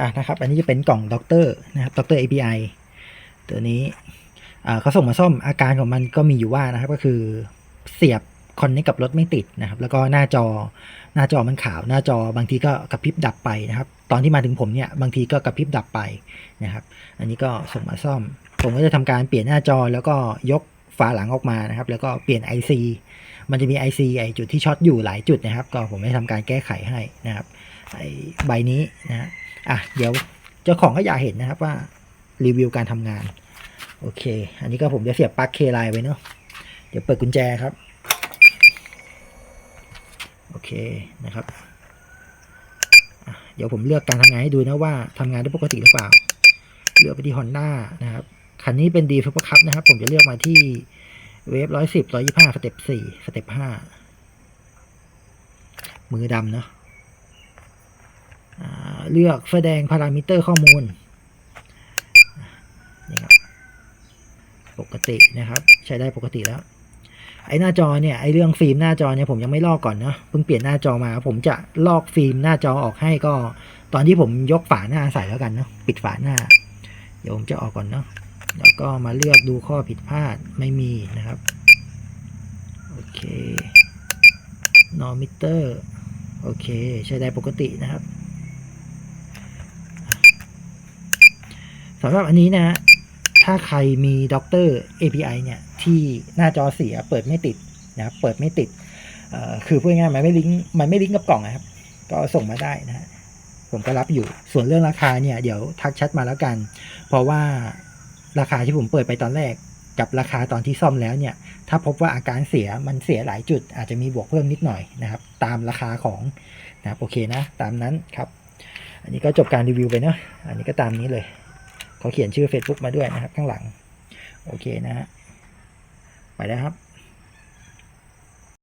อะนะครับ อันนี้จะเป็นกล่องด็อกเตอร์นะครับด็อกเตอร์ API ตัวนี้อ่าเขาส่งมาซ่อมอาการของมันก็มีอยู่ว่านะครับ ก็คือเสียบคอนเนคกับรถไม่ติดนะครับ แล้วก็หน้าจอหน้าจอมันขาว หน้าจอบางทีก็กระพริบดับไปนะครับ ตอนที่มาถึงผมเนี่ยบางทีก็กระพริบดับไปนะครับ อันนี้ก็ส่งมาซ่อม ผมก็จะทำการเปลี่ยนหน้าจอแล้วก็ยก ฝาหลังออกมานะครับ แล้วก็เปลี่ยน IC มันจะมี IC ไอจุดที่ช็อตอยู่หลายจุดนะครับ ก็ผมได้ทำการแก้ไขให้นะครับไอใบนี้นะอะเดี๋ยวเจ้าของก็อยากเห็นนะครับว่ารีวิวการทำงาน โอเค อันนี้ก็ผมจะเสียบปลั๊กเคไลน์ไว้เนาะเดี๋ยวเปิดกุญแจครับ โอเคนะครับเดี๋ยวผมเลือกการทำงานให้ดูนะว่าทำงานได้ปกติหรือเปล่า เลือกไปที่ Honda นะครับ คันนี้เป็นดีซุปเปอร์คัพนะครับ ผมจะเลือกมาที่เวฟร้อยสิบร้อยยี่ห้าสเต็ปสี่สเต็ปห้ามือดำเนาะเลือกแสดงพารามิเตอร์ข้อมูลนี่ครับปกตินะครับ ใช้ได้ปกติแล้ว ไอ้หน้าจอเนี่ยไอ้เรื่องฟิล์มหน้าจอเนี่ยผมยังไม่ลอกก่อนเนาะเพิ่งเปลี่ยนหน้าจอมา ผมจะลอกฟิล์มหน้าจอออกให้ก็ ตอนที่ผมยกฝาหน้าใส่แล้วกันเนาะปิดฝาหน้า เดี๋ยวผมจะออกก่อนเนาะ แล้วก็มาเลือกดูข้อผิดพลาดไม่มีนะครับ โอเคนอมิเตอร์โอเค ใช้ได้ปกตินะครับสำหรับอันนี้นะ ถ้าใครมีด็อกเตอร์ API เนี่ย ที่หน้าจอเสียเปิดไม่ติดนะครับเปิดไม่ติด คือพูดง่ายๆมันไม่ลิงก์มันไม่ลิงก์กับกล่องนะครับ ก็ส่งมาได้นะฮะผมก็รับอยู่ส่วนเรื่องราคาเนี่ย เดี๋ยวทักแชทมาแล้วกัน เพราะว่า ราคาที่ผมเปิดไปตอนแรก กับราคาตอนที่ซ่อมแล้วเนี่ย ถ้าพบว่าอาการเสียมันเสียหลายจุด อาจจะมีบวกเพิ่มนิดหน่อยนะครับ ตามราคาของนะครับโอเคนะ ตามนั้นครับ อันนี้ก็จบการรีวิวไปเนาะอันนี้ก็ตามนี้เลยเขาเขียนชื่อ Facebook มาด้วยนะครับ ข้างหลัง โอเคนะฮะไปแล้วครับ